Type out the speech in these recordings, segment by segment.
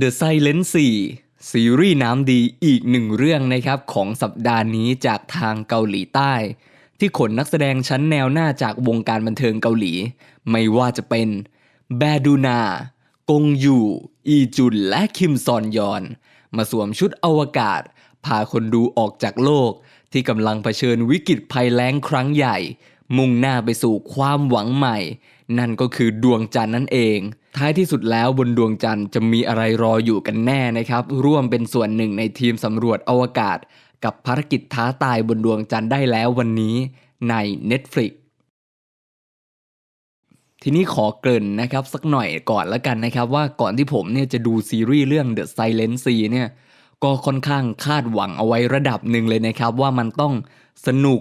The Silent 4 ซีรีส์น้ำดีอีกหนึ่งเรื่องนะครับของสัปดาห์นี้จากทางเกาหลีใต้ ที่ขนนักแสดงชั้นแนวหน้าจากวงการบันเทิงเกาหลี ไม่ว่าจะเป็นแบดูนากงยูอีจุนและคิมซอนยอน มาสวมชุดอวกาศ พาคนดูออกจากโลกที่กำลังเผชิญวิกฤตภัยแล้งครั้งใหญ่ มุ่งหน้าไปสู่ความหวังใหม่ นั่นก็คือดวงจันทร์นั่นเอง ท้ายที่สุดแล้วบนดวงจันทร์จะมีอะไรรออยู่กันแน่นะครับ ร่วมเป็นส่วนหนึ่งในทีมสำรวจอวกาศ กับภารกิจท้าตายบนดวงจันทร์ได้แล้ววันนี้ใน Netflix ทีนี้ขอเกริ่นนะครับสักหน่อยก่อนแล้วกันนะครับ ว่าก่อนที่ผมเนี่ยจะดูซีรีส์เรื่อง The Silent Sea เนี่ยก็ค่อนข้างคาดหวังเอาไว้ระดับหนึ่งเลยนะครับ ว่ามันต้องสนุก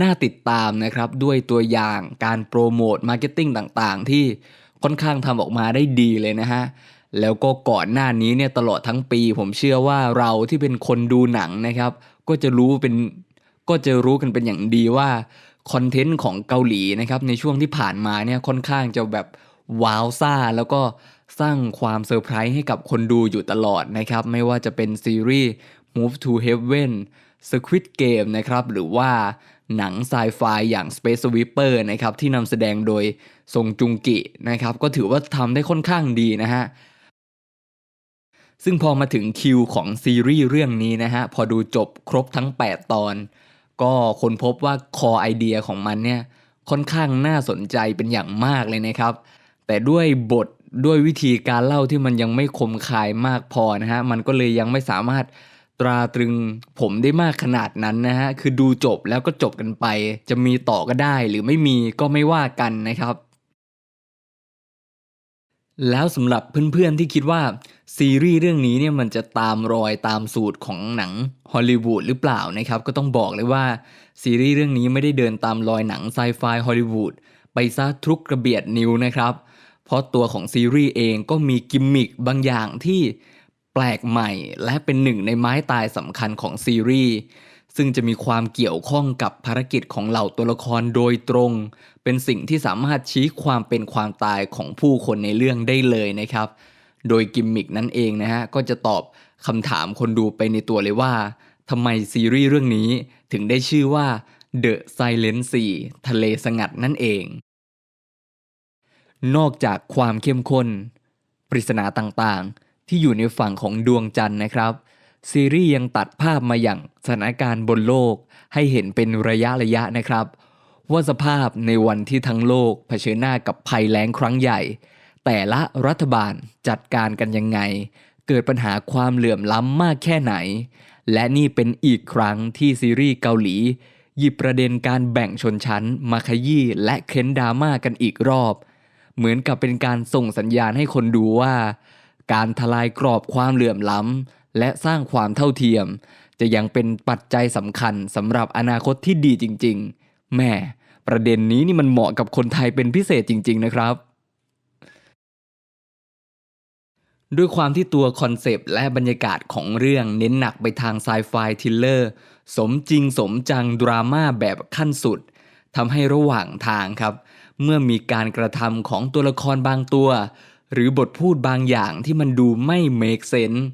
น่าติดตามนะครับด้วยตัวอย่างการโปรโมทมาร์เก็ตติ้งต่างๆ ที่ค่อนข้างทำออกมาได้ดีเลยนะฮะ แล้วก็ก่อนหน้านี้เนี่ยตลอดทั้งปี ผมเชื่อว่าเราที่เป็นคนดูหนังนะครับ ก็จะรู้เป็นก็จะรู้กันเป็นอย่างดีว่าคอนเทนต์ของเกาหลีนะครับในช่วงที่ผ่านมาเนี่ยค่อนข้างจะแบบว้าวซ่าแล้วก็สร้างความเซอร์ไพรส์ให้กับคนดูอยู่ตลอดนะครับ ไม่ว่าจะเป็นซีรีส์ Move to Heaven Squid Game นะครับ หรือว่า หนังไซไฟอย่าง Space Sweeper นะครับที่นำแสดงโดยซงจุงกินะครับก็ถือว่าทำได้ค่อนข้างดีนะฮะซึ่งพอมาถึงคิวของซีรีส์เรื่องนี้นะฮะพอดูจบครบทั้ง 8 ตอน ก็ค้นพบว่าคอไอเดียของมันเนี่ยค่อนข้างน่าสนใจเป็นอย่างมากเลยนะครับ แต่ด้วยบทด้วยวิธีการเล่าที่มันยังไม่คมคายมากพอนะฮะมันก็เลยยังไม่สามารถ ตราตรึงผมได้มากขนาดนั้นนะฮะ คือดูจบแล้วก็จบกันไป จะมีต่อก็ได้หรือไม่มีก็ไม่ว่ากันนะครับ แล้วสำหรับเพื่อนๆที่คิดว่า ซีรีส์เรื่องนี้เนี่ยมันจะตามรอยตามสูตรของหนังฮอลลีวูดหรือเปล่านะครับ ก็ต้องบอกเลยว่า ซีรีส์เรื่องนี้ไม่ได้เดินตามรอยหนังไซไฟฮอลลีวูดไปซะทุกกระเบียดนิ้วนะครับ เพราะตัวของซีรีส์เองก็มีกิมมิคบางอย่างที่ แปลกใหม่ และเป็นหนึ่งในไม้ตายสำคัญของซีรีส์ซึ่งจะมีความเกี่ยวข้องกับภารกิจของเหล่าตัวละครโดยตรง เป็นสิ่งที่สามารถชี้ความเป็นความตายของผู้คนในเรื่องได้เลยนะครับ โดยกิมมิกนั้นเองนะฮะก็จะตอบคำถามคนดูไปในตัวเลยว่าทำไมซีรีส์เรื่องนี้ถึงได้ชื่อว่า The Silent Sea ทะเลสงัดนั่นเอง นอกจากความเข้มข้น ปริศนาต่างๆ ที่อยู่ในฝั่งของดวงจันทร์นะครับ ซีรีส์ยังตัดภาพมาอย่างสถานการณ์บนโลกให้เห็นเป็นระยะระยะนะครับ ว่าสภาพในวันที่ทั้งโลกเผชิญหน้ากับภัยแล้งครั้งใหญ่ แต่ละรัฐบาลจัดการกันยังไง เกิดปัญหาความเหลื่อมล้ำมากแค่ไหน และนี่เป็นอีกครั้งที่ซีรีส์เกาหลี หยิบประเด็นการแบ่งชนชั้น มาขยี้และเค้นดราม่ากันอีกรอบ เหมือนกับเป็นการส่งสัญญาณให้คนดูว่า การทลายกรอบความเหลื่อมล้ำ และสร้างความเท่าเทียม จะยังเป็นปัจจัยสำคัญสำหรับอนาคตที่ดีจริง ๆ แม่ประเด็นนี้นี่มันเหมาะกับคนไทยเป็นพิเศษจริง ๆ นะครับ ด้วยความที่ตัวคอนเซปต์และบรรยากาศของเรื่องเน้นหนักไปทางไซไฟทิลเลอร์สมจริงสมจังดราม่าแบบขั้นสุดทำให้ระหว่างทางครับ เมื่อมีการกระทำของตัวละครบางตัว หรือบทพูดบางอย่างที่มันดูไม่เมคเซน s ์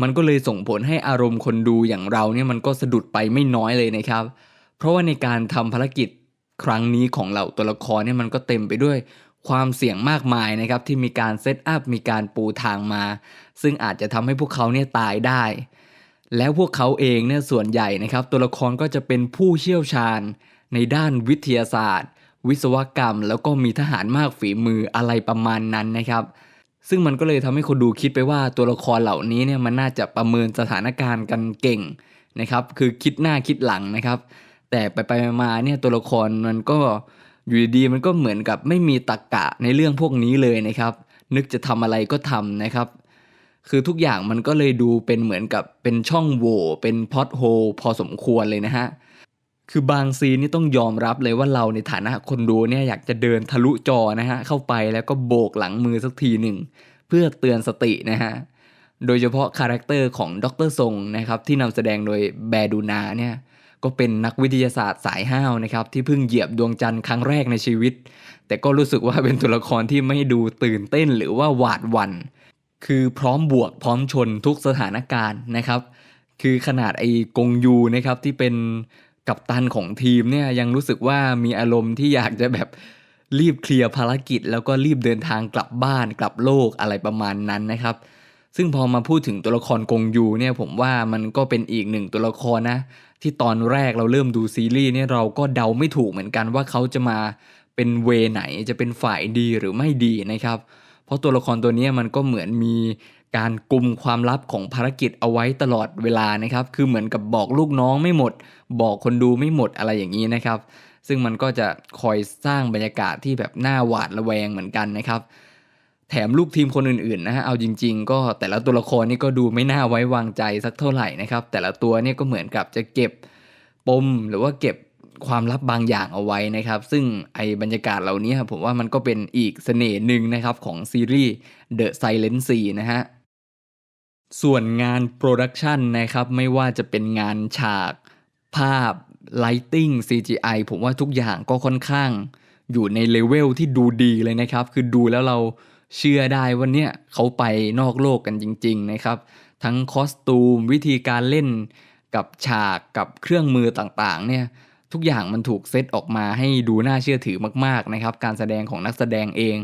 มันก็เลยส่งผลให้อารมณ์คนดูอย่างเราเนี่ยมันก็สะดุดไปไม่น้อยเลยนะครับ เพราะว่าในการทำภารกิจครั้งนี้ของเหล่าตัวละครเนี่ยมันก็เต็มไปด้วยความเสี่ยงมากมายนะครับที่มีการเซตอัพมีการปูทางมา ซึ่งอาจจะทำให้พวกเขาเนี่ยตายได้ แล้วพวกเขาเองเนี่ยส่วนใหญ่นะครับ ตัวละครก็จะเป็นผู้เชี่ยวชาญในด้านวิทยาศาสตร์ วิศวกรรม แล้วก็มีทหารมากฝีมืออะไรประมาณนั้นนะครับ ซึ่งมันก็เลยทำให้คนดูคิดไปว่าตัวละครเหล่านี้เนี่ยมันน่าจะประเมินสถานการณ์กันเก่งนะครับคือคิดหน้าคิดหลังนะครับ แต่ไปไปมาเนี่ยตัวละครมันก็อยู่ดีมันก็เหมือนกับไม่มีตรกกะในเรื่องพวกนี้เลยนะครับ นึกจะทำอะไรก็ทำนะครับ คือทุกอย่างมันก็เลยดูเป็นเหมือนกับเป็นช่องโหว่เป็นพอตโฮพอสมควรเลยนะฮะ คือบางซีนนี่ต้องยอมรับเลยว่าเราในฐานะคนดูเนี่ยอยากจะเดินทะลุจอนะฮะเข้าไปแล้วก็โบกหลังมือสักทีหนึ่ง เพื่อเตือนสตินะฮะโดยเฉพาะคาแรคเตอร์ของดรทรงนะครับที่นำแสดงโดยแบดูนาเนี่ยก็เป็นนักวิทยาศาสตร์สายห้าวนะครับที่เพิ่งเหยียบดวงจันทร์ครั้งแรกในชีวิต แต่ก็รู้สึกว่าเป็นตัวละครที่ไม่ดูตื่นเต้นหรือว่าหวาดหวัน่นคือพร้อมบวกพร้อมชนทุกสถานการณ์นะครับ คือขนาดไอ้กงยูนะครับที่เป็น กัปตันของทีมเนี่ยยังรู้สึกว่ามีอารมณ์ที่อยากจะแบบรีบเคลียร์ภารกิจ แล้วก็รีบเดินทางกลับบ้านกลับโลกอะไรประมาณนั้นนะครับ ซึ่งพอมาพูดถึงตัวละครกงยูเนี่ยผมว่ามันก็เป็นอีกหนึ่งตัวละครนะ ที่ตอนแรกเราเริ่มดูซีรีส์เนี่ยเราก็เดาไม่ถูกเหมือนกันว่าเขาจะมาเป็นเวไหนจะเป็นฝ่ายดีหรือไม่ดีนะครับ ราะตัวละครตัวนี้มันก็เหมือนมีการกลุ่มความลับของภารกิจเอาไว้ตลอดเวลานะครับ คือเหมือนกับบอกลูกน้องไม่หมด บอกคนดูไม่หมดอะไรอย่างนี้นะครับ ซึ่งมันก็จะคอยสร้างบรรยากาศที่แบบน่าหวาดระแวงเหมือนกันนะครับ แถมลูกทีมคนอื่นๆนะฮะ เอาจริง ๆ ก็แต่ละตัวละครนี่ก็ดูไม่น่าไว้วางใจสักเท่าไหร่นะครับ แต่ละตัวเนี่ยก็เหมือนกับจะเก็บปมหรือว่าเก็บ ความลับบางอย่างเอาไว้นะครับ ซึ่งไอบรรยากาศเหล่านี้ผมว่ามันก็เป็นอีกเสน่ห์หนึ่งนะครับของซีรีส์ The Silent Sea นะฮะส่วนงานโปรดักชันนะครับไม่ว่าจะเป็นงานฉากภาพ Lighting CGI ผมว่าทุกอย่างก็ค่อนข้าง อยู่ในเลเวลที่ดูดีเลยนะครับ คือดูแล้วเราเชื่อได้ว่าเนี่ยเขาไปนอกโลกกันจริง ๆ นะครับ ทั้งคอสตูมวิธีการเล่นกับฉากกับเครื่องมือต่างๆเนี่ย ทุกอย่างมันถูกเซตออกมาให้ดูน่าเชื่อถือมากๆนะครับ การแสดงของนักแสดงเอง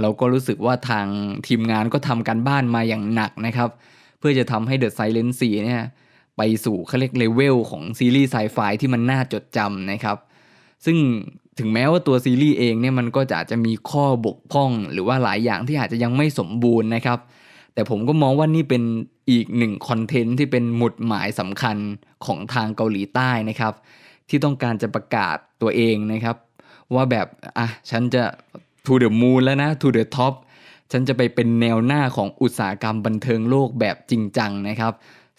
เราก็รู้สึกว่าทางทีมงานก็ทำการบ้านมาอย่างหนักนะครับ เพื่อจะทำให้ The Silent Sea เนี่ยไปสู่เขาเรียกเลเวลของซีรีส์ไซไฟที่มันน่าจดจำนะครับ ซึ่งถึงแม้ว่าตัวซีรีส์เองเนี่ยมันก็จะอาจจะมีข้อบกพร่อง หรือว่าหลายอย่างที่อาจจะยังไม่สมบูรณ์นะครับ แต่ผมก็มองว่านี่เป็น อีกหนึ่งคอนเทนต์ที่เป็นหมุดหมายสำคัญของทางเกาหลีใต้นะครับ ที่ต้องการจะประกาศตัวเองนะครับ ว่าแบบ อะ ฉันจะ to the moon แล้วนะ to the top ฉันจะไปเป็นแนวหน้าของอุตสาหกรรมบันเทิงโลกแบบจริงจังนะครับ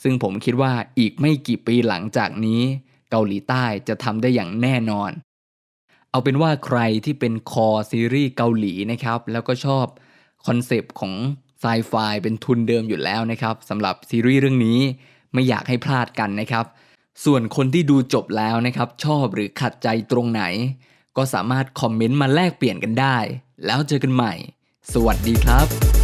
ซึ่งผมคิดว่าอีกไม่กี่ปีหลังจากนี้เกาหลีใต้จะทำได้อย่างแน่นอน เอาเป็นว่าใครที่เป็นคอซีรีส์เกาหลีนะครับ แล้วก็ชอบคอนเซปต์ของ ไซไฟเป็นทุนเดิมอยู่แล้วนะครับสำหรับซีรีส์เรื่องนี้ไม่อยากให้พลาดกันนะครับ ส่วนคนที่ดูจบแล้วนะครับ ชอบหรือขัดใจตรงไหน ก็สามารถคอมเมนต์มาแลกเปลี่ยนกันได้ แล้วเจอกันใหม่ สวัสดีครับ